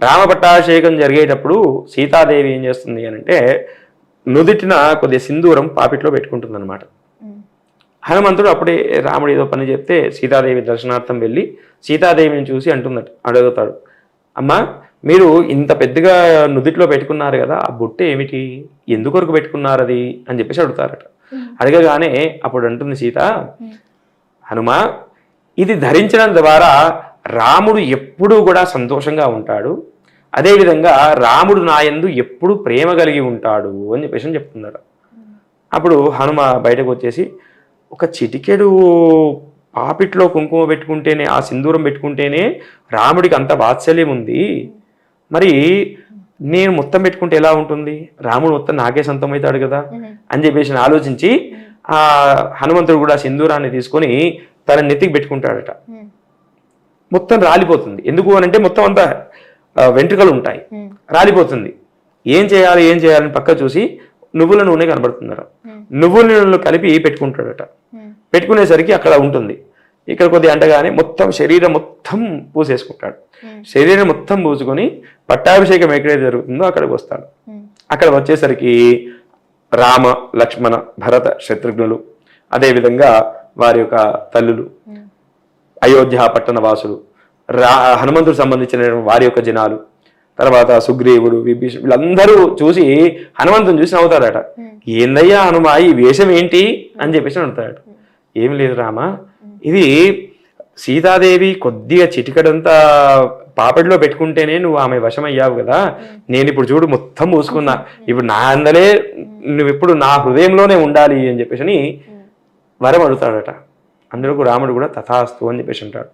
రామ పట్టాభిషేకం జరిగేటప్పుడు సీతాదేవి ఏం చేస్తుంది అని అంటే నుదిటిన కొద్దిగా సింధూరం పాపిట్లో పెట్టుకుంటుంది అనమాట. హనుమంతుడు అప్పుడే రాముడు ఏదో పని చెప్తే సీతాదేవి దర్శనార్థం వెళ్ళి సీతాదేవిని చూసి అంటున్నట్టు అడుగుతాడు అమ్మా మీరు ఇంత పెద్దగా నుదిట్లో పెట్టుకున్నారు కదా ఆ బుట్ట ఏమిటి? ఎందుకొరకు పెట్టుకున్నారు అది? అని చెప్పేసి అడుగుతారట. అడగగానే అప్పుడు అంటుంది సీత హనుమా ఇది ధరించడం ద్వారా రాముడు ఎప్పుడూ కూడా సంతోషంగా ఉంటాడు. అదేవిధంగా రాముడు నాయందు ఎప్పుడు ప్రేమ కలిగి ఉంటాడు అని చెప్పేసి చెప్తున్నాడు. చెప్తున్నారు అప్పుడు హనుమ బయటకు వచ్చేసి ఒక చిటికెడు పాపిట్లో కుంకుమ పెట్టుకుంటేనే ఆ సింధూరం పెట్టుకుంటేనే రాముడికి అంత వాత్సల్యం ఉంది. మరి నేను మొత్తం పెట్టుకుంటే ఎలా ఉంటుంది? రాముడు మొత్తం నాకే సొంతం అవుతాడు కదా? అని చెప్పేసి ఆలోచించి ఆ హనుమంతుడు కూడా సింధూరాన్ని తీసుకొని తన నెత్తికి పెట్టుకుంటాడట. మొత్తం రాలిపోతుంది ఎందుకు అని అంటే మొత్తం అంతా వెంట్రుకలు ఉంటాయి. రాలిపోతుంది ఏం చేయాలి ఏం చేయాలని పక్క చూసి నువ్వుల నూనె కనబడుతుందట. నువ్వుల నూనెలో కలిపి పెట్టుకుంటాడట. పెట్టుకునేసరికి అక్కడ ఉంటుంది ఇక్కడ కొద్ది అంటగానే మొత్తం శరీరం మొత్తం పూసేసుకుంటాడు. శరీరం మొత్తం పూసుకొని పట్టాభిషేకం ఎక్కడైతే జరుగుతుందో అక్కడికి వస్తాడు. అక్కడ వచ్చేసరికి రామ లక్ష్మణ భరత శత్రుఘ్నులు అదేవిధంగా వారి యొక్క తల్లులు. అయోధ్య పట్టణ వాసులు రా హనుమంతుడు సంబంధించిన వారి యొక్క జనాలు తర్వాత సుగ్రీవుడు విభీషణుడు వీళ్ళందరూ చూసి హనుమంతుని చూసి నవ్వుతారట. ఏందయ్యా హనుమా ఈ వేషం ఏంటి? అని చెప్పేసి అడుగుతాడు ఏం లేదు రామ ఇది సీతాదేవి కొద్దిగా చిటికడంతా పాపడిలో పెట్టుకుంటేనే నువ్వు ఆమె వశమయ్యావు కదా. నేను ఇప్పుడు చూడు మొత్తం మూసుకున్నా. ఇప్పుడు నా అందలే నువ్వు ఇప్పుడు నా హృదయంలోనే ఉండాలి అని చెప్పేసి వరం అడుగుతాడట. అందులో రాముడు కూడా తథాస్తు అని చెప్పేసి అంటాడు.